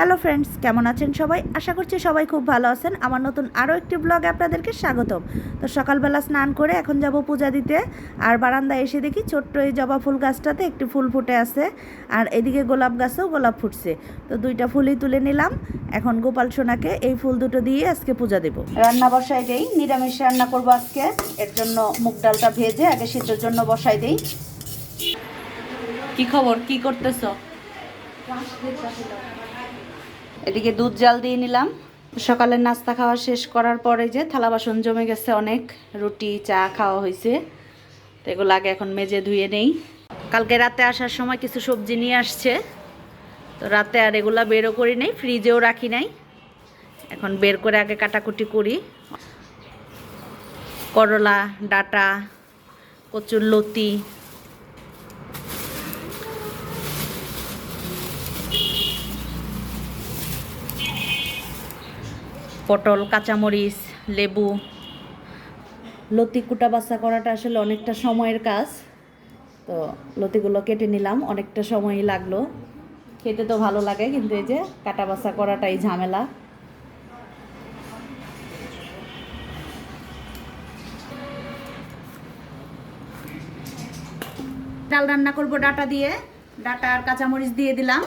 Hello friends কেমন আছেন সবাই? আশা করছি সবাই খুব ভালো আছেন। আমার নতুন আরও একটি ব্লগে আপনাদেরকে স্বাগতম। তো সকালবেলা স্নান করে এখন যাব পূজা দিতে। আর বারান্দায় এসে দেখি ছোট্ট এই জবা ফুল গাছটাতে একটি ফুল ফুটে আছে। আর এদিকে গোলাপ গাছেও গোলাপ ফুটছে। তো দুইটা ফুলই তুলে নিলাম। এখন গোপাল সোনাকে এই ফুল দুটো দিয়ে আজকে পূজা দেব। রান্না বসাই দেই নিরামিষ রান্না করব আজকে। এর জন্য মুগ ডালটা ভেজে আগে সিদ্ধর জন্য বসাই দেই। কি খবর? কি করতেছো? এদিকে দুধ জাল দিয়ে নিলাম। সকালের নাস্তা খাওয়া শেষ করার পরে যে থালা বাসন জমে গেছে অনেক, রুটি, চা খাওয়া হয়েছে। তো এগুলো আগে এখন মেজে ধুয়ে নেই। কালকে রাতে আসার সময় কিছু সবজি নিয়ে আসছে। তো রাতে আর এগুলো বেরও করি নাই, ফ্রিজেও রাখি নাই। এখন বের করে আগে কাটাকুটি করি। করলা, ডাটা, কচুর লতি পটল, কাঁচামরিচ, লেবু। লতি কুটা বাছা করাটা আসলে অনেকটা সময়ের কাজ। তো লতিগুলো কেটে নিলাম, অনেকটা সময়ই লাগল। খেতে তো ভালো লাগে, কিন্তু এই যে কাটা বাছা করাটাই ঝামেলা। ডাল রান্না করব ডাটা দিয়ে। ডাটা আর কাঁচামরিচ দিয়ে দিলাম,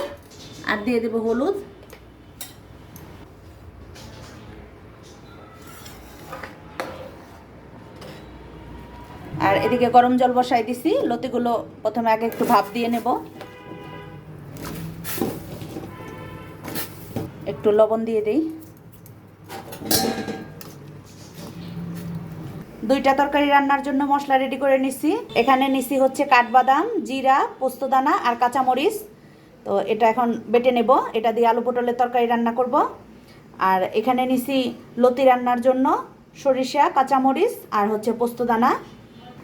আর দিয়ে দেবো হলুদ। আর এদিকে গরম জল বসাই দিছি। লতিগুলো প্রথমে আগে একটু ভাপ দিয়ে নেব। একটু লবণ দিয়ে দিই। দুইটা তরকারি রান্নার জন্য মশলা রেডি করে নিছি। এখানে নিছি হচ্ছে কাঠবাদাম, জিরা পোস্তদানা আর কাঁচামরিচ। তো এটা এখন বেটে নেব। এটা দিয়ে আলু পটলের তরকারি রান্না করব। আর এখানে নিছি লতি রান্নার জন্য সরিষা, কাঁচামরিচ আর হচ্ছে পোস্তদানা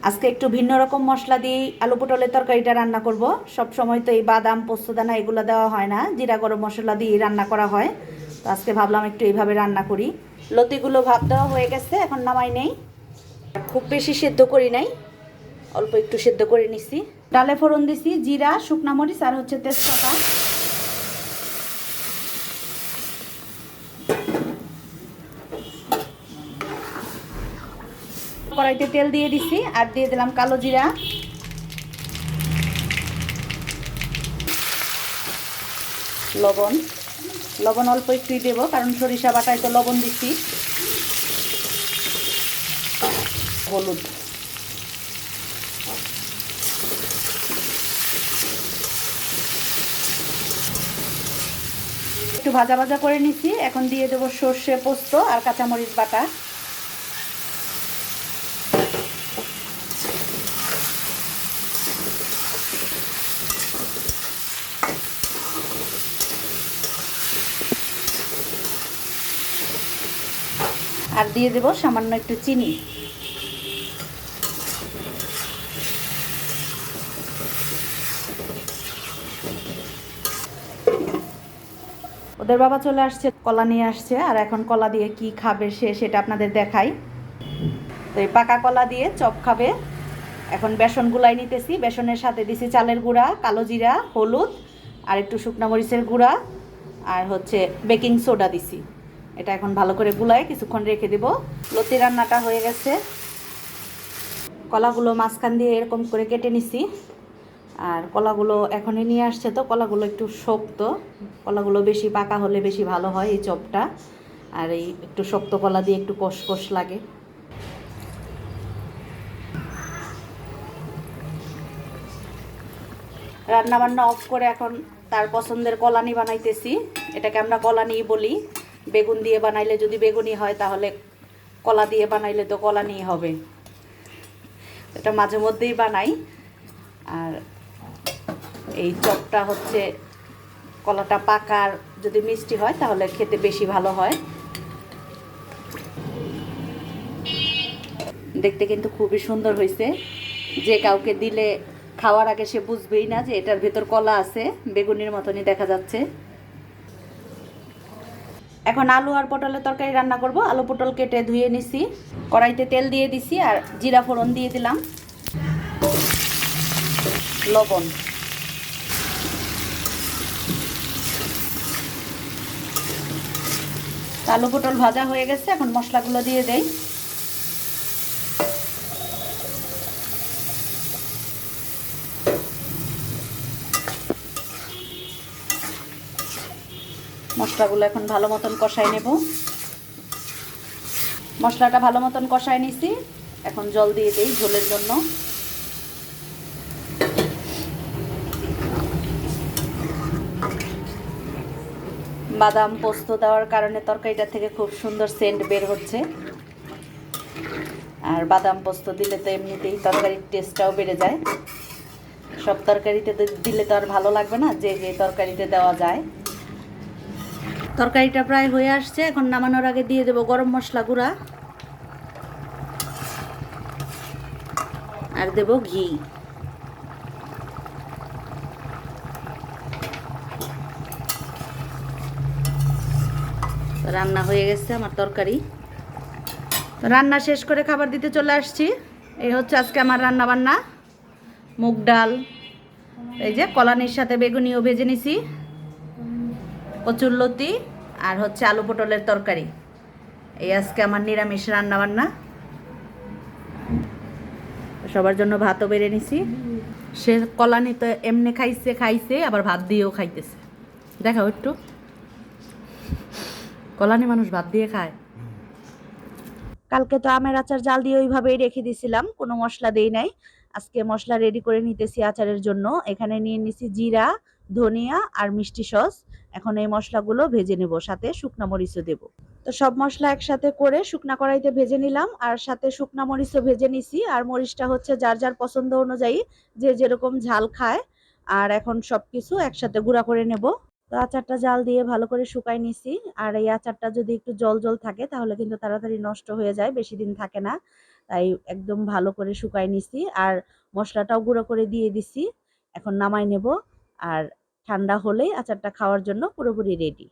আজকে একটু ভিন্ন রকম মশলা দিয়ে আলু পটলের তরকারিটা রান্না করব। সব সময় তো এই বাদাম পোস্তদানা এগুলো দেওয়া হয় না। জিরা, গরম মশলা দিয়ে রান্না করা হয়। তো আজকে ভাবলাম একটু এইভাবে রান্না করি। লতিগুলো ভাব দেওয়া হয়ে গেছে, এখন নামাই নেই। খুব বেশি সেদ্ধ করি নাই। অল্প একটু সেদ্ধ করে নিছি। ডালে ফোড়ন দিছি, জিরা, শুকনা মরিচ আর হচ্ছে তেজপাতা। কড়াইতে তেল দিয়ে দিছি আর দিয়ে দিলাম কালো জিরা। লবণ। লবণ অল্প একটুই দেবো, কারণ সরিষা বাটায় তো লবণ দিচ্ছি হলুদ। একটু ভাজা ভাজা করে নিছি, এখন দিয়ে দেবো সর্ষে পোস্ত আর কাঁচামরিচ বাটা। আর দিয়ে দেবো সামান্য একটু চিনি। ওদের বাবা চলে আসছে, কলা নিয়ে আসছে, আর এখন কলা দিয়ে কি খাবে সে সেটা আপনাদের দেখাই। তো এই পাকা কলা দিয়ে চপ খাবে। এখন বেসন গুলাই নিতেছি, বেসনের সাথে দিছি চালের গুঁড়া, কালো জিরা, হলুদ, আর একটু শুকনা মরিচের গুঁড়া, আর হচ্ছে বেকিং সোডা দিছি। এটা এখন ভালো করে গুলাই কিছুক্ষণ রেখে দেব। লতি রান্নাটা হয়ে গেছে। কলাগুলো মাঝখান দিয়ে এরকম করে কেটে নিছি। আর কলাগুলো এখনই নিয়ে আসছে তো, কলাগুলো একটু শক্ত। কলাগুলো বেশি পাকা হলে বেশি ভালো হয় এই চপটা। আর এই একটু শক্ত কলা দিয়ে একটু কষ কষ লাগে। রান্নাবান্না অফ করে এখন তার পছন্দের কলানি বানাইতেছি। এটাকে আমরা কলানি বলি। বেগুন দিয়ে বানাইলে যদি বেগুনি হয়, তাহলে কলা দিয়ে বানাইলে তো কলা নিয়ে হবে। এটা মাঝে মধ্যেই বানাই। আর এই চপটা হচ্ছে, কলাটা পাকার যদি মিষ্টি হয়, তাহলে খেতে বেশি ভালো হয়। দেখতে কিন্তু খুবই সুন্দর হয়েছে। যে কাউকে দিলে খাওয়ার আগে সে বুঝবেই না যে এটার ভেতর কলা আছে, বেগুনির মতনই দেখা যাচ্ছে। এখন আলু আর পটলের তরকারি রান্না করব। আলু পটল কেটে ধুয়ে নিছি। কড়াইতে তেল দিয়ে দিছি আর জিরা ফোড়ন দিয়ে দিলাম। লবণ। আলু পটল ভাজা হয়ে গেছে, এখন মশলাগুলো দিয়ে দেই। মশলাগুলো এখন ভালো মতন কষাই নেব। মশলাটা ভালো মতন কষাই নিছি। এখন জল দিয়ে দিই ঝোলের জন্য। বাদাম পোস্ত দেওয়ার কারণে তরকারিটা থেকে খুব সুন্দর সেন্ট বের হচ্ছে। আর বাদাম পোস্ত দিলে তো এমনিতেই তরকারির টেস্টটাও বেড়ে যায়। সব তরকারিতে দিলে তো আর ভালো লাগবে না যে যে তরকারিতে দেওয়া যায়। তরকারিটা প্রায় হয়ে আসছে, এখন নামানোর আগে দিয়ে দেবো গরম মশলা গুঁড়া। আর দেব ঘি। রান্না হয়ে গেছে আমার তরকারি। রান্না শেষ করে খাবার দিতে চলে আসছি। এই হচ্ছে আজকে আমার রান্না বান্না মুগ ডাল, এই যে কলানির সাথে বেগুনিও ভেজে নিছি। কচুরলতি আর হচ্ছে আলু পটলের তরকারি। এই আজকে আমার নিরামিষ রান্না বান্না সবার জন্য ভাতও বেড়ে নিছি। সে কলানি তো এমনি খাইছে খাইছে, আবার ভাত দিয়েও খাইতেছে। দেখাও একটু। কলানি মানুষ ভাত দিয়ে খায়। কালকে তো আমের আচার জাল দিয়ে ওইভাবেই রেখে দিছিলাম, কোনো মশলা দেই নাই। আজকে মশলা রেডি করে নিতেছি আচারের জন্য। এখানে নিয়ে নিছি জিরা ধনিয়া আর মিষ্টি সস। এখন এই মশলাগুলো ভেজে নেব, সাথে শুকনা মরিচও দেব। তো সব মশলা একসাথে করে শুকনা কড়াইতে ভেজে নিলাম, আর সাথে শুকনা মরিচও ভেজে নিছি। আর মরিচটা হচ্ছে যার যার পছন্দ অনুযায়ী যে যেরকম ঝাল খায়, আর এখন সবকিছু একসাথে গুঁড়া করে নেব। তো আচারটা জাল দিয়ে ভালো করে শুকাই নিছি, আর এই আচারটা যদি একটু জল জল থাকে, তাহলে কিন্তু তাড়াতাড়ি নষ্ট হয়ে যায়, বেশি দিন থাকে না। তাই একদম ভালো করে শুকাই নিছি, আর মশলাটাও গুঁড়ো করে দিয়ে দিছি। এখন নামাই নেব। আর ঠান্ডা হলেই আচারটা খাওয়ার জন্য পুরোপুরি রেডি